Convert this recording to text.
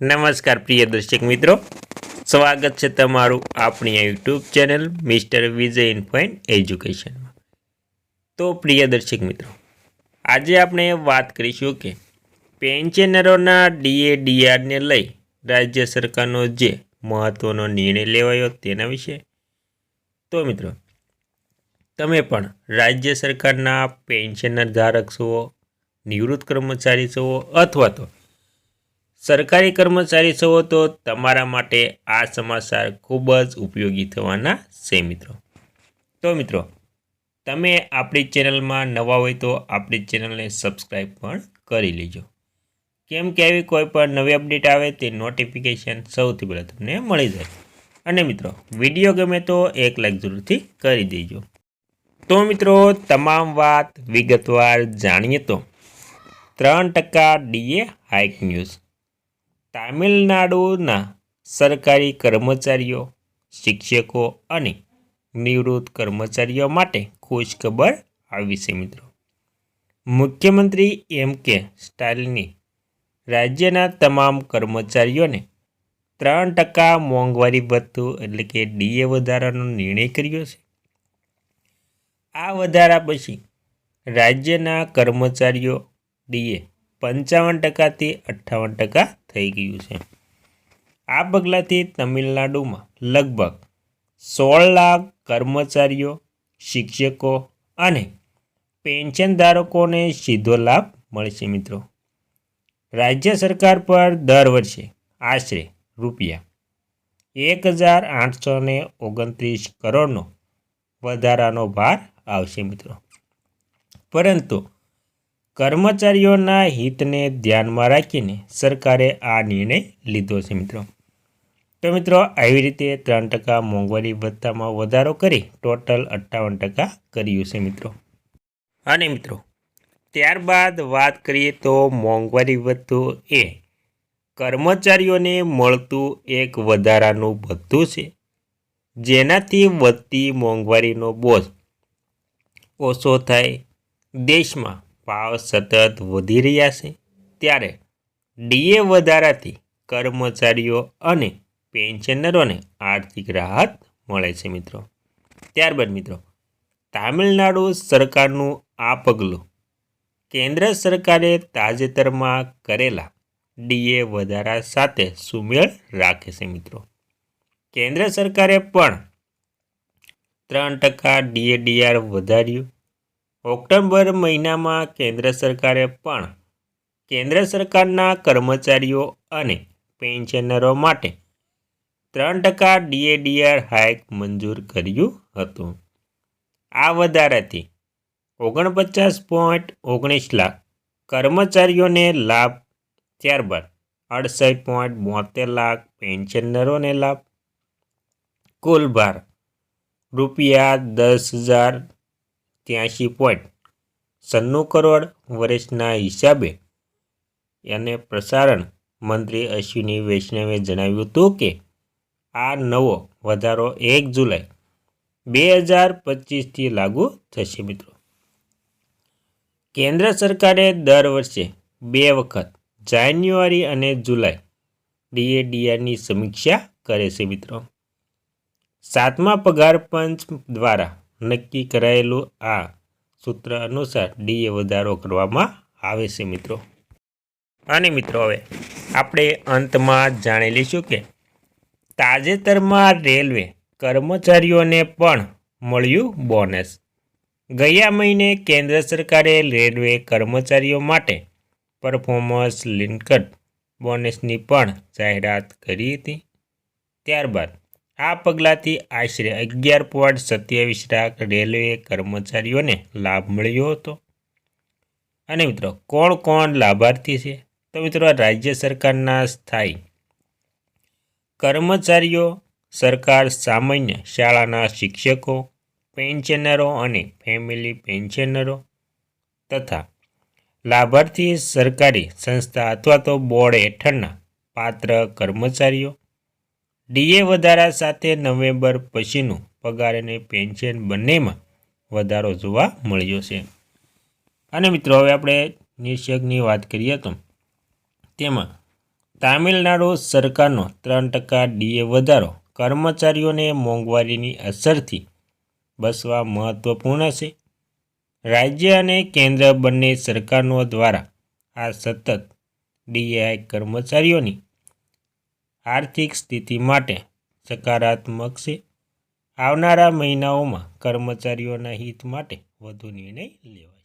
નમસ્કાર પ્રિય દર્શક મિત્રો. સ્વાગત છે તમારું આપણી YouTube channel mister Vijay in point એજ્યુકેશનમાં તો પ્રિય દર્શક મિત્રો, આજે આપણે વાત કરીશું કે પેન્શનરોના ડીએ ડીઆરને લઈ રાજ્ય સરકારનો જે મહત્ત્વનો નિર્ણય લેવાયો તેના વિશે. તો મિત્રો, તમે પણ રાજ્ય સરકારના પેન્શનર ધારક છો, નિવૃત્ત કર્મચારી છો અથવા તો સરકારી કર્મચારી છો તો તમારા માટે આ સમાચાર ખૂબ જ ઉપયોગી થવાના છે, મિત્રો. તો મિત્રો, તમે આપણી ચેનલમાં નવા હોય તો આપણી ચેનલને સબસ્ક્રાઈબ પણ કરી લેજો. કેમ કે આવી કોઈ પણ નવી અપડેટ આવે તે નોટિફિકેશન સૌથી પહેલાં તમને મળી જાય. અને મિત્રો, વીડિયો ગમે તો એક લાઈક જરૂરથી કરી દેજો. તો મિત્રો, તમામ વાત વિગતવાર જાણીએ તો. ત્રણ ટકા ડીએ હાઇક ન્યૂઝ. તામિલનાડુના સરકારી કર્મચારીઓ, શિક્ષકો અને નિવૃત્ત કર્મચારીઓ માટે ખુશખબર આવી છે મિત્રો. મુખ્યમંત્રી એમ કે સ્ટાલિને રાજ્યના તમામ કર્મચારીઓને ત્રણ ટકા મોંઘવારી ભથ્થું એટલે કે ડીએ વધારાનો નિર્ણય કર્યો છે. આ વધારા પછી રાજ્યના કર્મચારીઓ ડીએ પંચાવન ટકાથી અઠ્ઠાવન ટકા થઈ ગયું છે. આ પગલાંથી તમિલનાડુમાં લગભગ સોળ લાખ કર્મચારીઓ, શિક્ષકો અને પેન્શનધારકોને સીધો લાભ મળશે મિત્રો. રાજ્ય સરકાર પર દર વર્ષે આશરે રૂપિયા એક હજાર આઠસો ને ઓગણત્રીસ કરોડનો વધારાનો ભાર આવશે મિત્રો. પરંતુ કર્મચારીઓના હિતને ધ્યાનમાં રાખીને સરકારે આ નિર્ણય લીધો છે મિત્રો. તો મિત્રો, આવી રીતે ત્રણ ટકા મોંઘવારી ભથ્થામાં વધારો કરી ટોટલ અઠ્ઠાવન ટકા કર્યું છે મિત્રો. અને મિત્રો, ત્યારબાદ વાત કરીએ તો મોંઘવારી ભથ્થું એ કર્મચારીઓને મળતું એક વધારાનું ભથ્થું છે, જેનાથી વધતી મોંઘવારીનો બોજ ઓછો થાય દેશમાં. ભાવ સતત વધી રહ્યા છે, ત્યારે ડીએ વધારાથી કર્મચારીઓ અને પેન્શનરોને આર્થિક રાહત મળે છે મિત્રો. ત્યારબાદ મિત્રો, તામિલનાડુ સરકારનું આ પગલું કેન્દ્ર સરકારે તાજેતરમાં કરેલા ડીએ વધારા સાથે સુમેળ રાખે છે મિત્રો. કેન્દ્ર સરકારે પણ ત્રણ ટકા ડીએડીઆર વધાર્યું ઓક્ટોબર મહિનામાં કેન્દ્ર સરકારે પણ કેન્દ્ર સરકારના કર્મચારીઓ અને પેન્શનરો માટે ત્રણ ટકા ડીએડીઆર હાઇક મંજૂર કર્યું હતું. આ વધારાથી ઓગણપચાસ પોઈન્ટ ઓગણીસ લાખ કર્મચારીઓને લાભ, ત્યારબાદ અડસઠ પોઈન્ટ બોતેર લાખ પેન્શનરોને લાભ, કુલ ભાર રૂપિયા દસ હજાર ત્યાંશી પોઈન્ટ સન્નું કરોડ વર્ષના હિસાબે અને પ્રસારણ મંત્રી અશ્વિની વૈષ્ણવે જણાવ્યું હતું કે, આ નવો વધારો એક જુલાઈ બે હજાર પચીસથી લાગુ થશે મિત્રો. કેન્દ્ર સરકારે દર વર્ષે બે વખત જાન્યુઆરી અને જુલાઈ ડીએડીઆરની સમીક્ષા કરે છે મિત્રો. સાતમા પગાર પંચ દ્વારા નક્કી કરાયેલું આ સૂત્ર અનુસાર ડીએ વધારો કરવામાં આવે છે મિત્રો. અને મિત્રો હવે આપણે અંતમાં જાણી લઈશું કે તાજેતરમાં રેલવે કર્મચારીઓને પણ મળ્યું બોનસ. ગયા મહિને કેન્દ્ર સરકારે રેલવે કર્મચારીઓ માટે પરફોર્મન્સ લિંકડ બોનસની પણ જાહેરાત કરી હતી. ત્યારબાદ આ પગલાંથી આશરે અગિયાર પોઈન્ટ સત્યાવીસ લાખ રેલવે કર્મચારીઓને લાભ મળ્યો હતો. અને મિત્રો, કોણ કોણ લાભાર્થી છે? તો મિત્રો, રાજ્ય સરકારના સ્થાયી કર્મચારીઓ, સરકાર સામાન્ય શાળાના શિક્ષકો, પેન્શનરો અને ફેમિલી પેન્શનરો તથા લાભાર્થી સરકારી સંસ્થા અથવા તો બોર્ડ હેઠળના પાત્ર કર્મચારીઓ ડીએ વધારા સાથે નવેમ્બર પછીનું પગાર અને પેન્શન બંનેમાં વધારો જોવા મળ્યો છે. અને મિત્રો, હવે આપણે નિઃશકની વાત કરીએ તો તેમાં તામિલનાડુ સરકારનો ત્રણ ટકા ડીએ વધારો કર્મચારીઓને મોંઘવારીની અસરથી બસવા મહત્વપૂર્ણ છે. રાજ્ય અને કેન્દ્ર બંને સરકારો દ્વારા આ સતત ડીએઆઈ કર્મચારીઓની આર્થિક સ્થિતિ માટે સકારાત્મક છે. આવનારા મહિનાઓમાં કર્મચારીઓના હિત માટે વધુ નિર્ણય લેવાય.